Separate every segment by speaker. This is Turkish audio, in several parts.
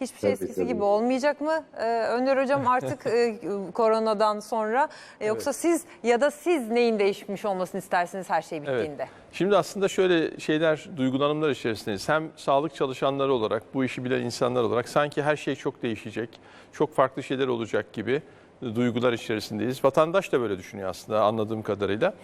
Speaker 1: Hiçbir şey
Speaker 2: Tabii,
Speaker 1: eskisi
Speaker 2: tabii.
Speaker 1: gibi olmayacak mı? Ee, Önder Hocam artık e, koronadan sonra E, yoksa siz ya da siz neyin değişmiş olmasını istersiniz her şey bittiğinde?
Speaker 3: Şimdi aslında şöyle şeyler, duygulanımlar içerisindeyiz. Hem sağlık çalışanları olarak, bu işi bilen insanlar olarak sanki her şey çok değişecek, çok farklı şeyler olacak gibi duygular içerisindeyiz. Vatandaş da böyle düşünüyor aslında anladığım kadarıyla.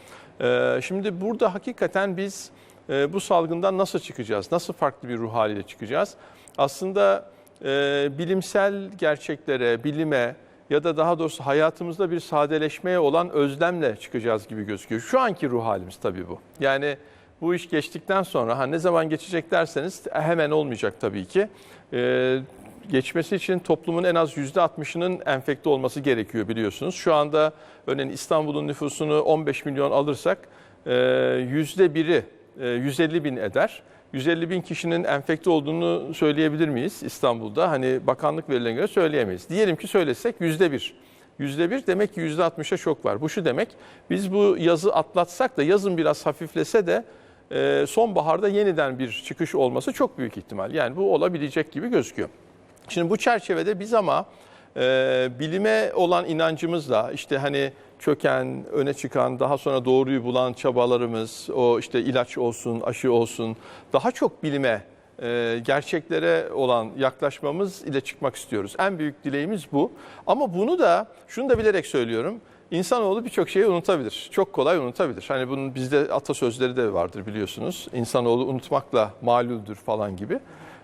Speaker 3: Ee, şimdi burada hakikaten biz e, bu salgından nasıl çıkacağız, nasıl farklı bir ruh haliyle çıkacağız? Aslında e, bilimsel gerçeklere, bilime ya da daha doğrusu hayatımızda bir sadeleşmeye olan özlemle çıkacağız gibi gözüküyor. Şu anki ruh halimiz tabii bu. Yani bu iş geçtikten sonra ha ne zaman geçecek derseniz hemen olmayacak tabii ki. Ee, geçmesi için toplumun en az %60'ının enfekte olması gerekiyor biliyorsunuz. Şu anda örneğin İstanbul'un nüfusunu 15 milyon alırsak e, %1'i e, 150 bin eder. 150 bin kişinin enfekte olduğunu söyleyebilir miyiz İstanbul'da? Hani bakanlık verilerine göre söyleyemeyiz. Diyelim ki söylesek yüzde bir. Yüzde bir demek ki yüzde altmışa şok var. Bu şu demek, biz bu yazı atlatsak da yazın biraz hafiflese de e, sonbaharda yeniden bir çıkış olması çok büyük ihtimal. Yani bu olabilecek gibi gözüküyor. Şimdi bu çerçevede biz ama e, bilime olan inancımızla işte hani çöken, öne çıkan, daha sonra doğruyu bulan çabalarımız, o işte ilaç olsun, aşı olsun, daha çok bilime, e, gerçeklere olan yaklaşmamız ile çıkmak istiyoruz. En büyük dileğimiz bu. Ama bunu da, şunu da bilerek söylüyorum, İnsanoğlu birçok şeyi unutabilir. Çok kolay unutabilir. Hani bunun bizde atasözleri de vardır biliyorsunuz. İnsanoğlu unutmakla maluldür falan gibi.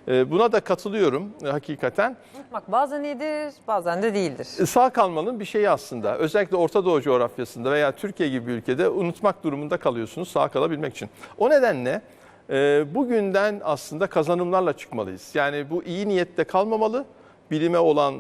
Speaker 3: E, Buna da katılıyorum e, hakikaten.
Speaker 1: Unutmak bazen iyidir, bazen de değildir.
Speaker 3: E, Sağ kalmanın bir şeyi aslında. Özellikle Orta Doğu coğrafyasında veya Türkiye gibi bir ülkede unutmak durumunda kalıyorsunuz sağ kalabilmek için. O nedenle e, bugünden aslında kazanımlarla çıkmalıyız. Yani bu iyi niyette kalmamalı. Bilime olan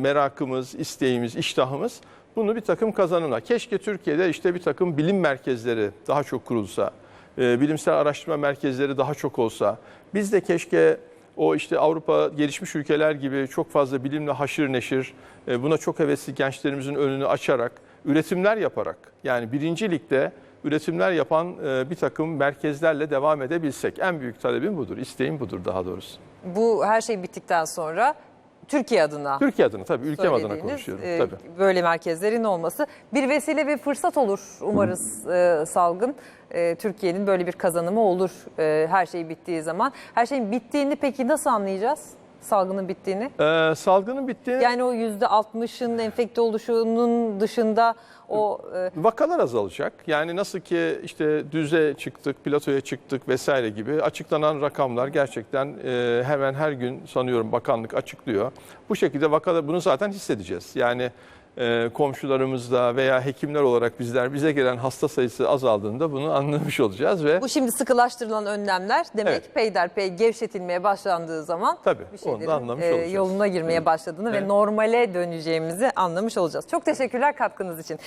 Speaker 3: merakımız, isteğimiz, iştahımız bunu bir takım kazanımlar. Keşke Türkiye'de işte bir takım bilim merkezleri daha çok kurulsa, bilimsel araştırma merkezleri daha çok olsa. Biz de keşke o işte Avrupa gelişmiş ülkeler gibi çok fazla bilimle haşır neşir, e, buna çok hevesli gençlerimizin önünü açarak, üretimler yaparak, yani birinci ligde üretimler yapan e, bir takım merkezlerle devam edebilsek. En büyük talebim budur, isteğim budur daha doğrusu.
Speaker 1: Bu her şey bittikten sonra Türkiye adına
Speaker 3: Türkiye adına tabii, ülkem adına konuşuyorum.
Speaker 1: e,
Speaker 3: tabii.
Speaker 1: böyle merkezlerin olması bir vesile ve fırsat olur umarız e, salgın. E, Türkiye'nin böyle bir kazanımı olur e, her şey bittiği zaman. Her şeyin bittiğini peki nasıl anlayacağız? Salgının bittiğini.
Speaker 3: Ee, salgının bittiğini
Speaker 1: Yani o %60'ın enfekte oluşunun dışında o e,
Speaker 3: Vakalar azalacak. Yani nasıl ki işte düze çıktık, platoya çıktık vesaire gibi açıklanan rakamlar gerçekten e, hemen her gün sanıyorum bakanlık açıklıyor. Bu şekilde vakalar bunu zaten hissedeceğiz. Yani komşularımızda veya hekimler olarak bizler bize gelen hasta sayısı azaldığında bunu anlamış olacağız ve
Speaker 1: bu şimdi sıkılaştırılan önlemler demek
Speaker 3: Evet.
Speaker 1: peyderpey gevşetilmeye başlandığı zaman
Speaker 3: Tabii,
Speaker 1: bir
Speaker 3: onu
Speaker 1: şeylerin
Speaker 3: anlamış
Speaker 1: e, yoluna girmeye başladığını ve
Speaker 3: Evet.
Speaker 1: normale döneceğimizi anlamış olacağız. Çok teşekkürler katkınız için.